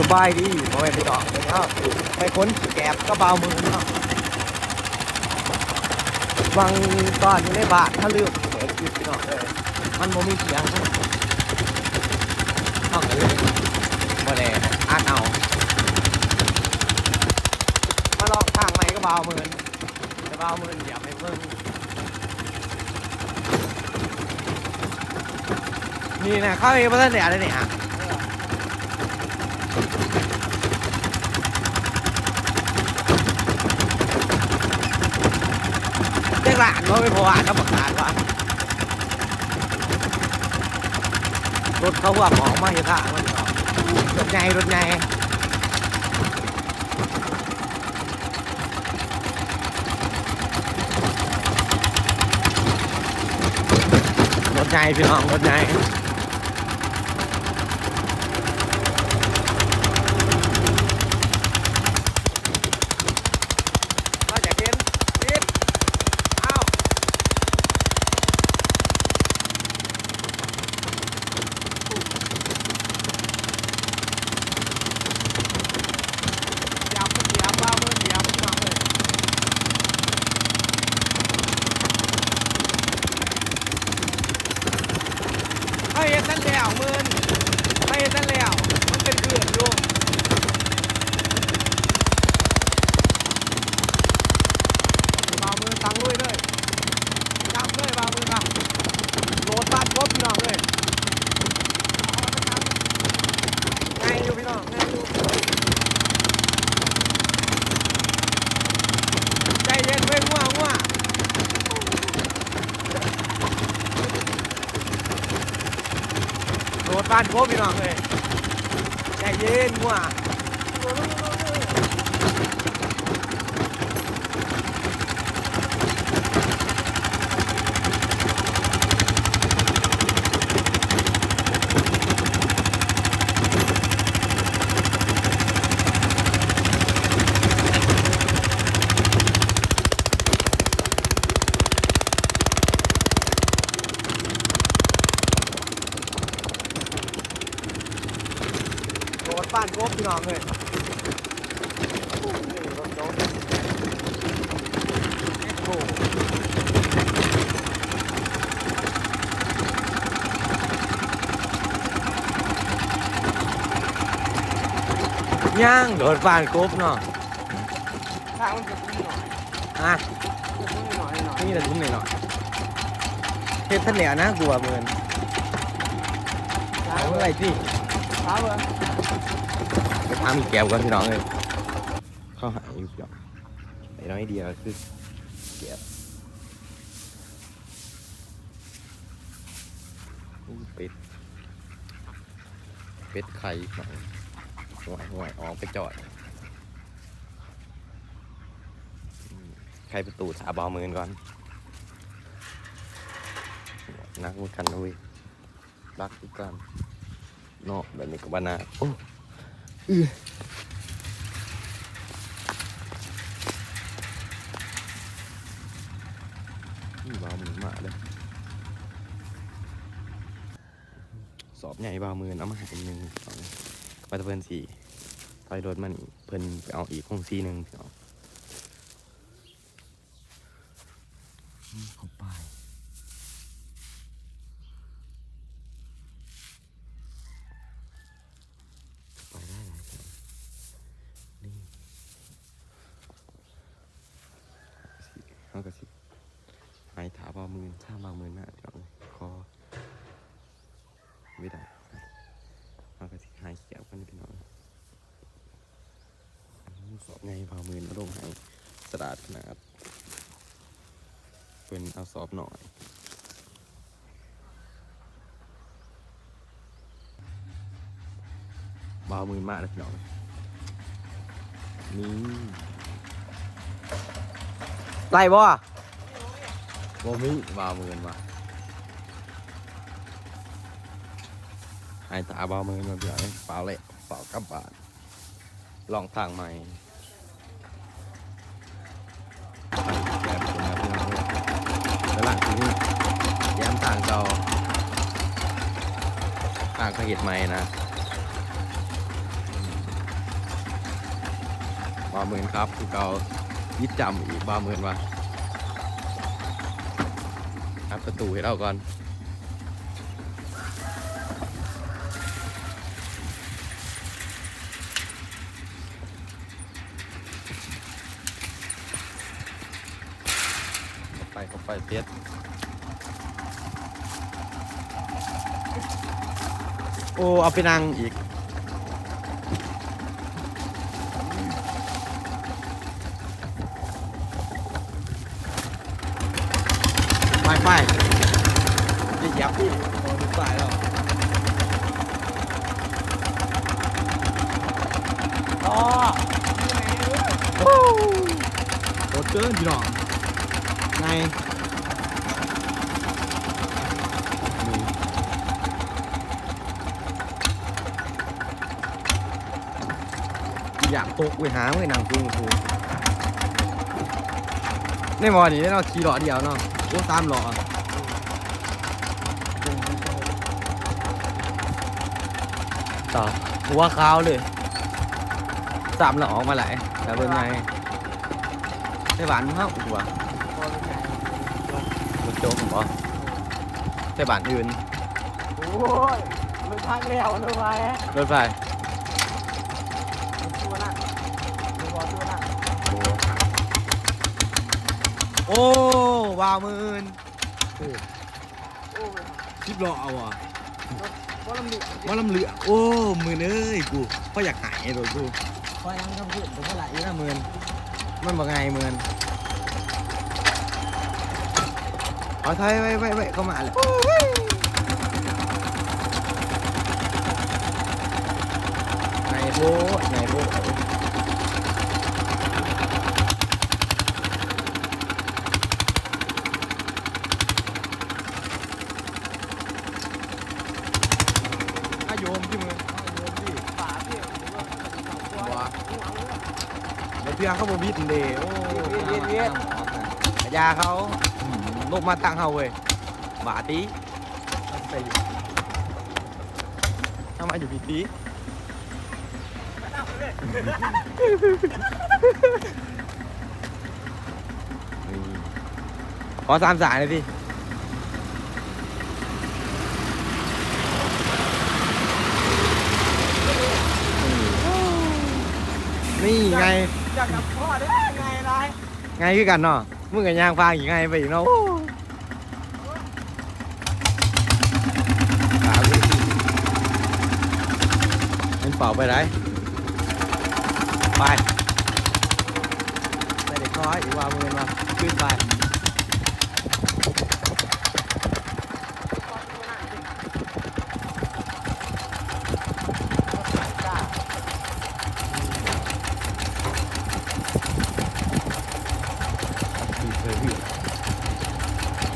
สบายดีพ่อแม่พี่น้องเนาไปค้นแกบก็เบามือเนาะวังตอนอยู่ในบานถ้าลืมเปิดคลิปพี่น้องเลยมันโมมีเสียงนะเอากันเลยบ่ได้อ่านเอามาลองทางใหม่ก็เบามือจะเบามืออย่าไปเพิ่งนี่นะเข้าไปเองมาตั้งแต่อะไรเนี่ยาไม่พออ่านก็บอกหลานว่ารถเขาว่าของมากอยู่ท่ามันรถใหญ่รถใหญ่รถใหญ่พี่น้องรถใหญ่ โหลดบ้านครบพี่น้องเลยไงอยู่พี่น้องไงอยู่ใจเย็นเว้ยง่วงง่วงโดดบ้านโคบพี่น้องเลยใจเย็นง่วง โดดบ้านโคบพี่น้องเลยนี่รถโดดเอ็กโคย่างโดดบ้านโคบเนาะทางมันจะพุ่งหน่อยอะจะพุ่งหน่อยหน่อยนี่แต่ทุ่มหน่อยเนาะเฮ็ดท่านเหลียวนะกลัวเหมือนช้าเอาเว้อะไรยสิช้าเว้ยไปทำอีแก้วก่อนพี่น้องเลยเข้าหาอยู่พี่น้องไอ้น้อยเดียวคือแก้วเป็ดเป็ดไข่หน่อยห่วยห่วยออกไปจอดอืมไข่ประตูถาบามือนก่อนนักมุดกันนะเว้ยรักอีกกันเนาะแบบนี้ก็บ้านาโอ้ อือนี่เบามือมาเลยสอบใหญ่เบาวมือน้ำหายหนึ่งสองไปตะเพิ่นสี่ไปรถมันเพิ่นไปเอาอีกคงสี่หนึ่งพี่น้องอืมเขาไปไปได้หลายคนนี่สิเขาก็สิหายถาเบามือถ้าเบามือมากเดี๋ยคอไม่ได้เอากระสิหายเขียวกันพี่น้องอื้อสอบไงพามือนมาลงให้สะดาดขนาดเป็นเอาสอบหน่อยบาวมือมากเลยพี่น้องนี่ไล่บ่ บ่มีบาวมือนว่ะให้ตาเบาเมือนมาเดี๋ยวเปล่าเละเปล่ากับบาทลองทางใหม่แบบนี้นะพี่น้องแล้วหลังทีนี้แย้มทางเก่าทางเขาเห็ดใหม่นะบาหมื่นครับคือเก่ายิดจำอีกบาหมื่นว่ะ ครับประตูให้เราก่อนไปเข้าไปเปียดโอ้เอาไปนั่งอีก ไปไปจะเหยับพี่ถึงสายแล้วต่อโอ้โหเกินพี่น้องไงนี่อยากตกไปหาเมื่อนังคุงคูในมอนี่เราะขี่หล่อเดียวเนาะ โอ้สามหล่อต่อหัวขาวเลยสามหล่อออกมาหลายแต่เป็นไงไต้หวันเขาหัวพอเป็นไงรถโจ๊กผมบอกไต้หวันอื่นโอ้ยมันพักแล้วนะวะรถไฟ ตัวนั่นตัวบอลตัวนั่น โอ้ว้าวมืนโอ้ยคลิปรอเอาอะบอลลำหนึ่งว่าลำเหลือโอ้มืนเอ้ยกูก็อยากหายโดนกูคอยยังกำพูดผมก็ไหลอีน่ามืนมันบอกไงมืนเอาไทยไว้ไว้ไว้เข้ามาเลยไงโบไงโบอาโยมที่มืออาโยมที่ ฝาเปี่ยวหรือว่าตัว ว้า หัวเลย เดี๋ยวเพื่อนเขาบบิดเดโอ้เวียดเวียดกระยาเขาลงมาตั้งเฮาเว้ยบาตีไปอยู่ทำไมาอยู่พี่ตีนี่ขอสามสายเลยพี่นี่ไง จากกับพ่อได้ไงไรไงคือกันเนาะมึงกับยางฟางอีกไงไปอีกเนาะขากูมันเป่าไปไหนไปไปเด็กน้อยอีกว่ามือมาขึ้นไป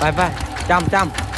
ไปไปจำจำ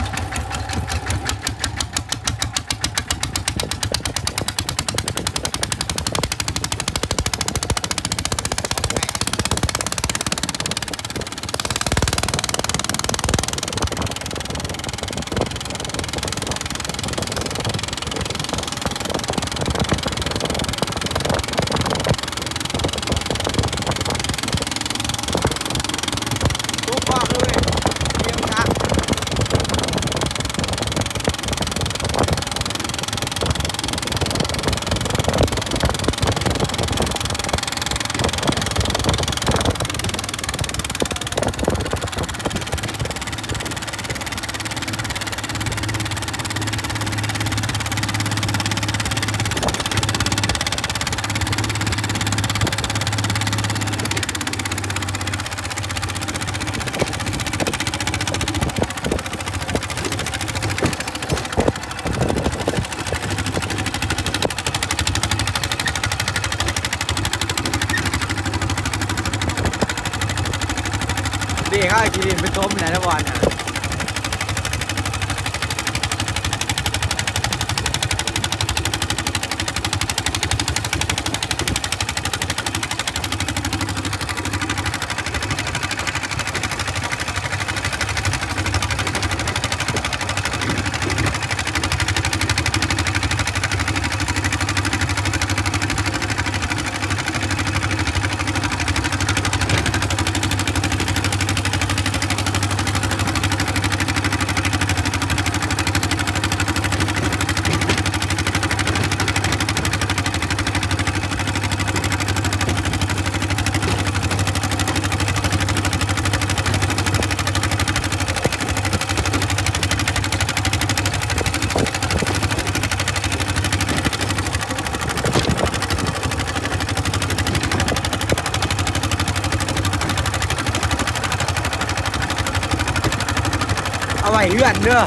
ว้เอื้อนเด้อ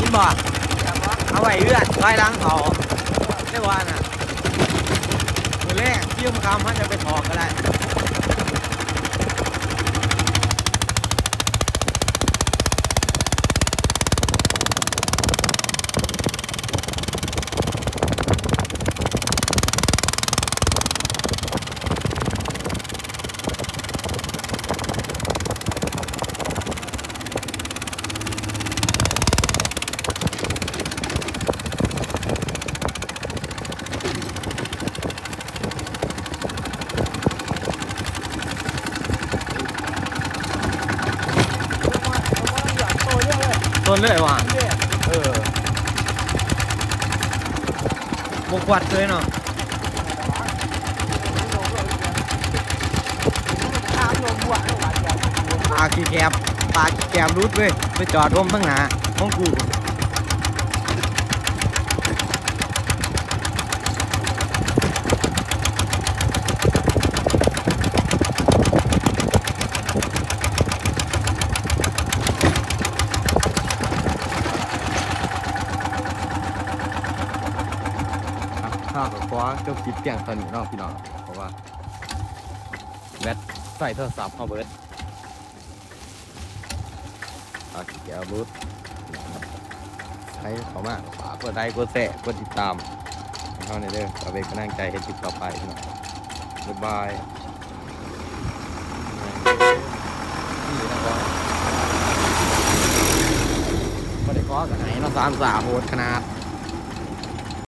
นี่บ่เอาไว้เอื้อนไล่ล้างเขาได้ว่าน่ะมือแรกเที่ยมคำเขาจะไปถอกก็ได้ ต้นเลยว่ะเออบกวัดเลยเนาะทางลงหัวลงหวานเดียวปลาขี้แกบปลาขี้แกบรุดเว้ยไปจอดร่มตั้งหนาของกูข้าวกับ ติดเกี่ยงตอนนี้เนาะพี่น้องเพราะว่าแบตใส่โทรศัพท์เข้าเบิร์ดเอาแก้วรูดใช้เขามากฝากกดไลค์กดแชร์กดติดตามให้าในเด้อเอาเป็นกำลังใจให้ติดต่อไปพี่น้องบ๊ายบายนี่ได้ขอกันไหนเนาะสามสามโหดขนาด